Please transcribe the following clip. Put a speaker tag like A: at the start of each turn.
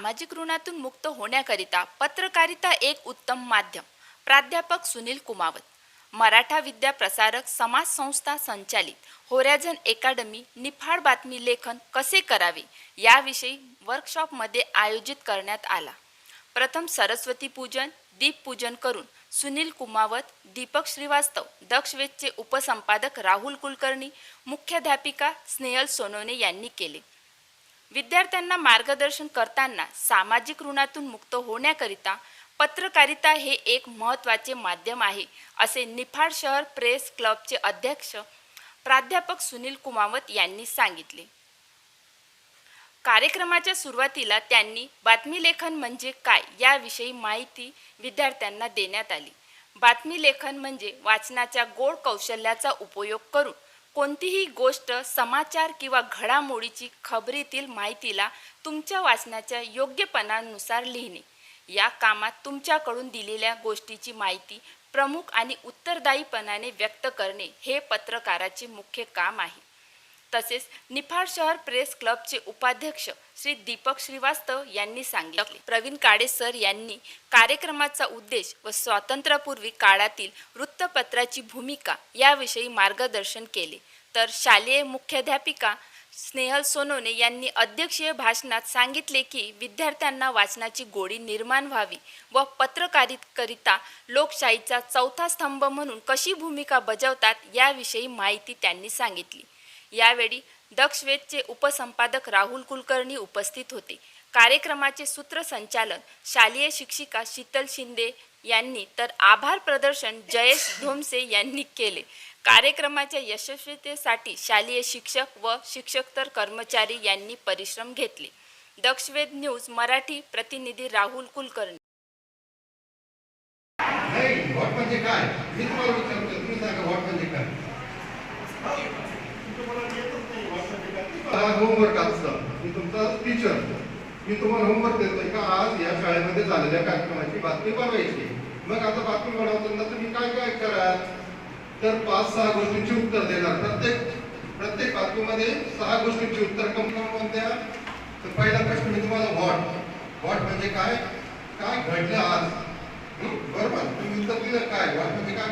A: सामाजिक ऋणातून मुक्त होण्याकरिता पत्रकारिता एक उत्तम माध्यम. प्राध्यापक सुनील कुमावत. मराठा विद्या प्रसारक समाज संस्था संचालित. होरॅझन अकॅडमी निफाड बातमी लेखन कसे करावे? याविषयी वर्कशॉपमध्ये आयोजित करण्यात आला. प्रथम सरस्वती पूजन दीपपूजन करून सुनील कुमावत दीपक श्रीवास्तव दक्षवेदचे उपसंपादक राहुल कुलकर्णी मुख्याध्यापिका स्नेहल सोनवणे यांनी केले. विद्यार्थ्यांना मार्गदर्शन करताना सामाजिक ऋणातून मुक्त होण्याकरिता पत्रकारिता हे एक महत्त्वाचे माध्यम आहे असे निफाड शहर प्रेस क्लबचे अध्यक्ष प्राध्यापक सुनील कुमावत यांनी सांगितले. कार्यक्रमाच्या सुरुवातीला त्यांनी बातमी लेखन म्हणजे काय याविषयी माहिती विद्यार्थ्यांना देण्यात आली. बातमी लेखन म्हणजे वाचनाच्या गोड कौशल्याचा उपयोग करून कोणतीही गोष्ट समाचार किंवा घडामोडीची खबरीतील माहितीला तुमच्या वाचनाच्या योग्यपणानुसार लिहिणे. या कामात तुमच्याकडून दिलेल्या गोष्टीची माहिती प्रमुख आणि उत्तरदायीपणाने व्यक्त करणे हे पत्रकाराचे मुख्य काम आहे. तसेच निफाड शहर प्रेस क्लबचे उपाध्यक्ष श्री दीपक श्रीवास्तव यांनी सांगितले. प्रवीण काडे सर यांनी कार्यक्रमाचा उद्देश व स्वातंत्र्यापूर्वी काळातील वृत्तपत्राची भूमिका याविषयी मार्गदर्शन केले. तर शालेय मुख्याध्यापिका स्नेहल सोनोने यांनी अध्यक्षीय भाषणात सांगितले की विद्यार्थ्यांना वाचनाची गोडी निर्माण व्हावी व पत्रकारिता लोकशाहीचा चौथा स्तंभ म्हणून कशी भूमिका बजावतात याविषयी माहिती त्यांनी सांगितली. यावेळी दक्षवेदचे उपसंपादक राहुल कुलकर्णी उपस्थित होते. कार्यक्रमाचे सूत्रसंचालन शालेय शिक्षिका शीतल शिंदे यांनी तर आभार प्रदर्शन जयेश धोमसे यांनी केले. कार्यक्रमाच्या यशस्वीतेसाठी शालेय शिक्षक व शिक्षकतर कर्मचारी यांनी परिश्रम घेतले. दक्षवेद न्यूज मराठी प्रतिनिधी राहुल कुलकर्णी.
B: म्हणजे काय? होमवर्क असतं मी तुमचा टीचर मी तुम्हाला होमवर्क देतोय का? आज या शाळेमध्ये झालेल्या कार्यक्रमाची बातमी बनवायची. मग आता बातमी बनवताना तुम्ही काय काय कराल? तर पाच सहा गोष्टींची उत्तर देणार. प्रत्येक प्रत्येक बातमीमध्ये सहा गोष्टींची उत्तर कम कम कोणत्या? तर पहिला प्रश्न मी तुम्हाला व्हॉट व्हॉट म्हणजे काय? काय घडलं आज? बरोबर. तुम्ही उत्तर दिलं. काय? व्हॉट म्हणजे काय?